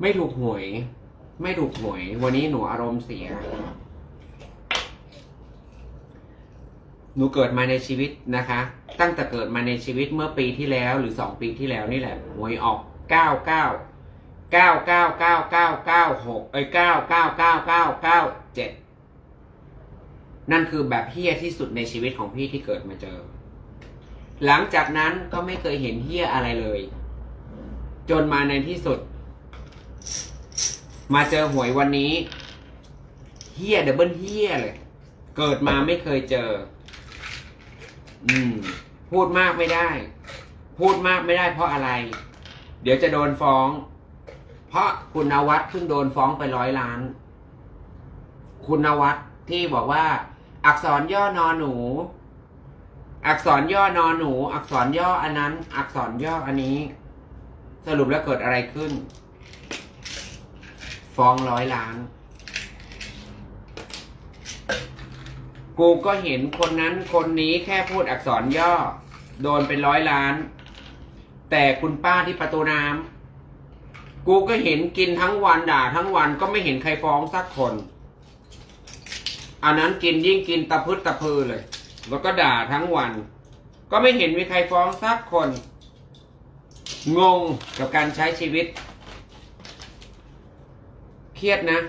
ไม่ถูกหวย ไม่ถูกหวย วันนี้หนูอารมณ์เสีย หนูเกิดมาในชีวิตนะคะ ตั้งแต่เกิดมาในชีวิตเมื่อปีที่แล้วหรือสองปีที่แล้วนี่แหละหวยออกเก้าเก้าเก้าเก้าเก้าเก้าเก้าหกเอ้ยเก้าเก้าเก้าเก้าเก้าเจ็ดนั่นคือแบบเฮี้ยที่สุดในชีวิตของพี่ที่เกิดมาเจอ หลังจากนั้นก็ไม่เคยเห็นเฮี้ยอะไรเลย จนมาในที่สุด มาเจอหวยวันนี้เฮี้ยดับเบิลเฮี้ยเลย เกิดมาไม่เคยเจอ อืม พูดมากไม่ได้ พูดมากไม่ได้เพราะอะไร เดี๋ยวจะโดนฟ้อง เพราะคุณนวัดเพิ่งโดนฟ้องไปร้อยล้าน คุณนวัดที่บอกว่า อักษรย่อนอหนู อักษรย่อนอหนู อักษรย่ออันนั้น อักษรย่ออันนี้ สรุปแล้วเกิดอะไรขึ้น ฟ้องร้อยล้าน กูก็เห็นคนนั้นคนนี้แค่พูดอักษรย่อ โดนเป็นร้อยล้าน แต่คุณป้าที่ประตูน้ำกูก็เห็นกินทั้งวันด่าทั้งวันก็ไม่เห็นใครฟ้องสักคนอันนั้นกินยิ่งกินตะพึดตะพือเลย แล้วก็ด่าทั้งวัน ก็ไม่เห็นมีใครฟ้องสักคน งงกับการใช้ชีวิต เครียดนะ